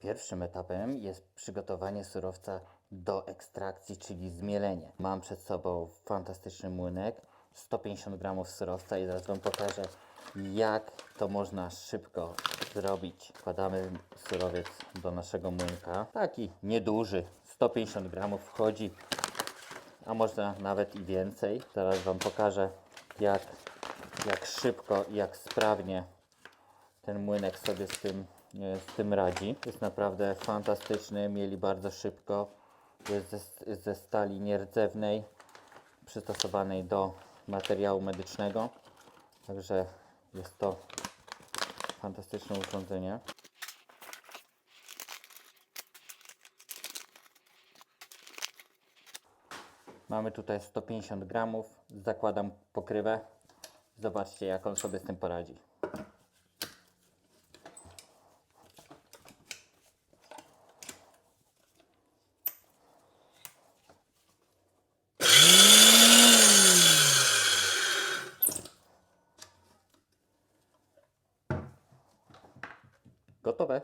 Pierwszym etapem jest przygotowanie surowca do ekstrakcji, czyli zmielenie. Mam przed sobą fantastyczny młynek, 150 gramów surowca i zaraz Wam pokażę, jak to można szybko zrobić. Wkładamy surowiec do naszego młynka, taki nieduży, 150 gramów wchodzi, a można nawet i więcej. Zaraz Wam pokażę, jak, jak szybko i jak sprawnie ten młynek sobie z tym, e, z tym radzi. Jest naprawdę fantastyczny, mieli bardzo szybko. Jest ze, ze stali nierdzewnej, przystosowanej do materiału medycznego. Także jest to fantastyczne urządzenie. Mamy tutaj 150 gramów. Zakładam pokrywę. Zobaczcie, jak on sobie z tym poradzi. Gotowe.